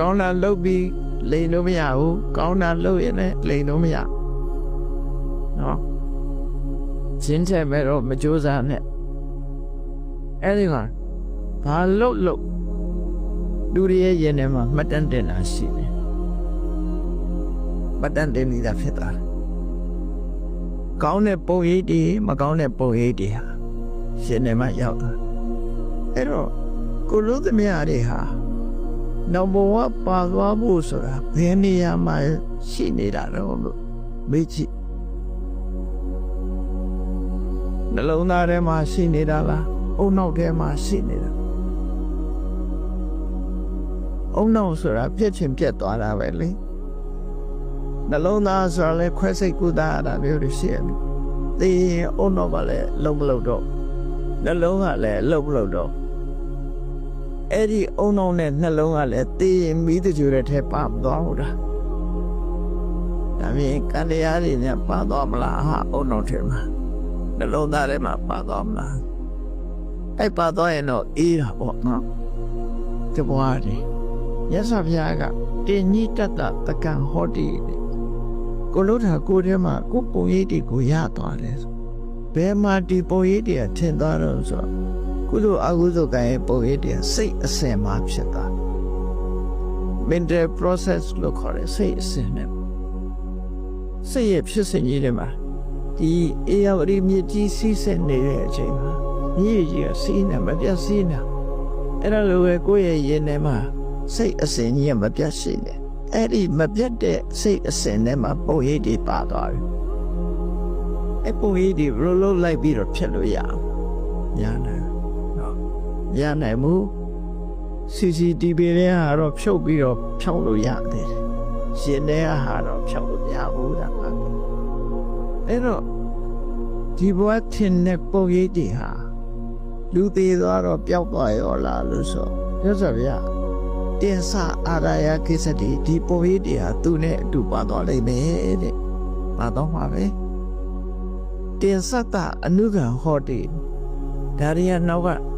ကောင်းတာလုပ်ပြီးလိန်လို့မရဘူးကောင်းတာလုပ်ရင်လည်းလိန်လို့မရနော်ရှင်းချက်မဲ့တော့မကြိုးစားနဲ့အဲ့ဒီကဘာလို့လို့လူတွေရဲ့ရင်ထဲမှာမှတ်တမ်းတင်တာရှိတယ်မှတ်တမ်းတင်နေတာဖြစ်သွားတယ်ကောင်းတဲ့ပုံရိပ်တွေမကောင်းတဲ့ပုံရိပ်တွေဟာရှင်ထဲမှာရောက်တာအဲ့တော့ကိုလူသမီးတွေဟာ နောက်ဘဝပါသွားဖို့ဆိုတာဘယ်နေရာမှာရှိနေတာတော့လို့မေးကြည့်နှလုံးသားထဲမှာရှိနေတာလားအုံနောက်ထဲမှာရှိနေတာအုံနောက်ဆိုတာပြည့်ချင်ပြတ်သွားတာပဲလေနှလုံးသားဆိုတာလေခွဲစိတ်ကူတာရတာမျိုးတွေရှိရတယ်သိရင်အုံနောက်ကလည်းလုံးမလို့တော့နှလုံးကလည်းလုံးမလို့တော့ အဲ့ဒီအုံနောက်နဲ့နှလုံးကလည်းသိရင်မိတကြွတဲ့ထဲပါမသွားဘူးလားဒါမြင်ကံတရားတွေနဲ့ပါသွားမလားဟာအုံနောက်ထဲမှာနှလုံးသားထဲမှာပါသွားမလားအဲ့ပါသွားရင်တော့အေးတာပေါ့နော်တဘွားတွေရသဗျာကတင်ကြီးတတ်တာတကံဟောတီတဲ့ကိုလို့တာကိုထဲမှာကိုပုံရိပ်တွေကိုရသွားတယ်ဆိုဘယ်မှာဒီပုံရိပ်တွေကထင်သွားတော့ဆိုတော့ ကုသိုလ်အကုသိုလ်ကံရဲ့ပုံရိပ်တွေစိတ်အစဉ်မှာဖြစ်သွား mental process လို့ခေါ်တယ်စိတ်အစဉ်နဲ့စိတ်ရဲ့ဖြစ်စဉ်ကြီးတွေမှာဒီအေယဝတီမြစ်ကြီးစီးဆက်နေတဲ့အချိန်မှာမြစ်ကြီးကစီးနေမပြတ်စီးနေအဲ့ဒါလိုပဲကိုယ့်ရဲ့ရင်ထဲမှာစိတ်အစဉ်ကြီးကမပြတ်ရှိနေအဲ့ဒီမပြတ်တဲ့စိတ်အစဉ်ထဲမှာပုံရိပ်တွေပါသွားတယ်အဲ့ပုံရိပ်တွေဘယ်လိုလုပ်လိုက်ပြီးတော့ဖြစ်လို့ရအောင်ညာနိုင်နော် ရနိုင်မှု CCTV တွေကတော့ဖြုတ်ပြီးတော့ဖြောင်းလို့ရသေးတယ်ရှင်တွေကဟာတော့ဖြောင်းလို့မရဘူးဒါမှအဲ့တော့ဒီဘဝထင်တဲ့ပုံရိပ်တွေဟာလူသေးသွားတော့ပျောက်သွားရောလားလို့ဆိုရသဗျာတင်္ဆအာရယကိစ္စတိဒီပုံရိပ်တွေဟာသူနဲ့အတူပါသွားလိမ့်မယ်တဲ့ပါတော့မှာပဲတင်္ဆတအနုကံဟောတိဒါရီယာနောက်က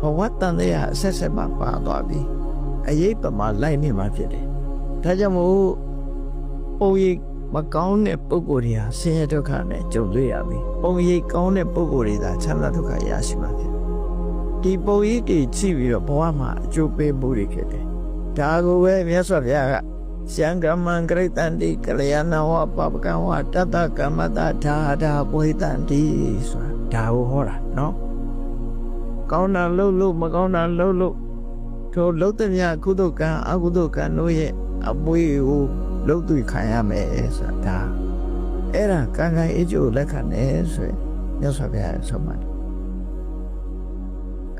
ဘဝတန်တဲ့အဆက်ဆက်မှပါသွားပြီအရေးပမာလိုက်နေမှာဖြစ်တယ်ဒါကြောင့်မို့ပုံရိပ်မကောင်းတဲ့ပုံကိုယ်တွေဟာဆင်းရဲဒုက္ခနဲ့ကြုံတွေ့ရပြီပုံရိပ်ကောင်းတဲ့ပုံကိုယ်တွေသာချမ်းသာဒုက္ခရရှိမှာဖြစ်ဒီပုံရိပ်တွေကြည့်ပြီးတော့ဘဝမှာအကျိုးပေးမှုတွေဖြစ်တယ်ဒါကိုပဲမြတ်စွာဘုရားကရှံကမံကရိတန္တိကလျာဏဝပပကံဝတတကမ္မတဒါဒါပွေတန္တိဆိုတာဒါကိုဟောတာနော် ကောင်းတာလုပ်လို့မကောင်းတာလုပ်လို့ထိုလုပ်တဲ့မြကုသကံအကုသကံတို့ရဲ့အပွေကိုလုတ်သွေခံရမယ်ဆိုတာဒါအဲ့ဒါကံကံအကျိုးလက်ခံတယ်ဆိုရင်မြတ်စွာဘုရားဆုံးမတယ်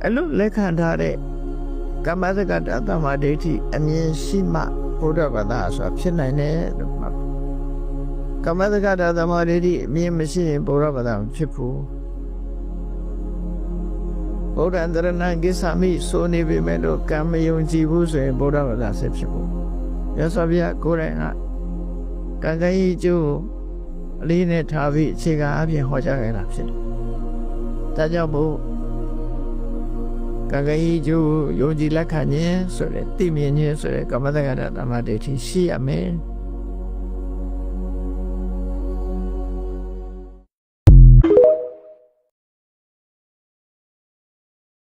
အဲ့လိုလက်ခံထားတဲ့ကမ္မစကတတမဒိဋ္ဌိအမြင်ရှိမှဘုရားဘာသာဆိုတာဖြစ်နိုင်တယ်လို့မှတ်ကမ္မစကတတမဒိဋ္ဌိအမြင်မရှိရင်ဘုရားဘာသာမဖြစ်ဘူး ဗုဒ္ဓံတရဏံကိသမိဆိုနေပေမဲ့လို့ကံမယုံကြည်ဘူးဆိုရင်ဘုရားဘာသာဆက်ဖြစ်ဘူးရသော်ဗျာကိုယ်တိုင်ကကံကံကြီးကျိုးအလေးနဲ့ထားပြီးအခြေခံအပြင်ဟောကြားခဲ့တာဖြစ်တယ်။ဒါကြောင့်မို့ကံကံကြီးကျိုးယုံကြည်လက်ခံခြင်းဆိုတဲ့သိမြင်ခြင်းဆိုတဲ့ကမ္မတက္ကတာဓမ္မဒိဋ္ဌိရှိရမယ်။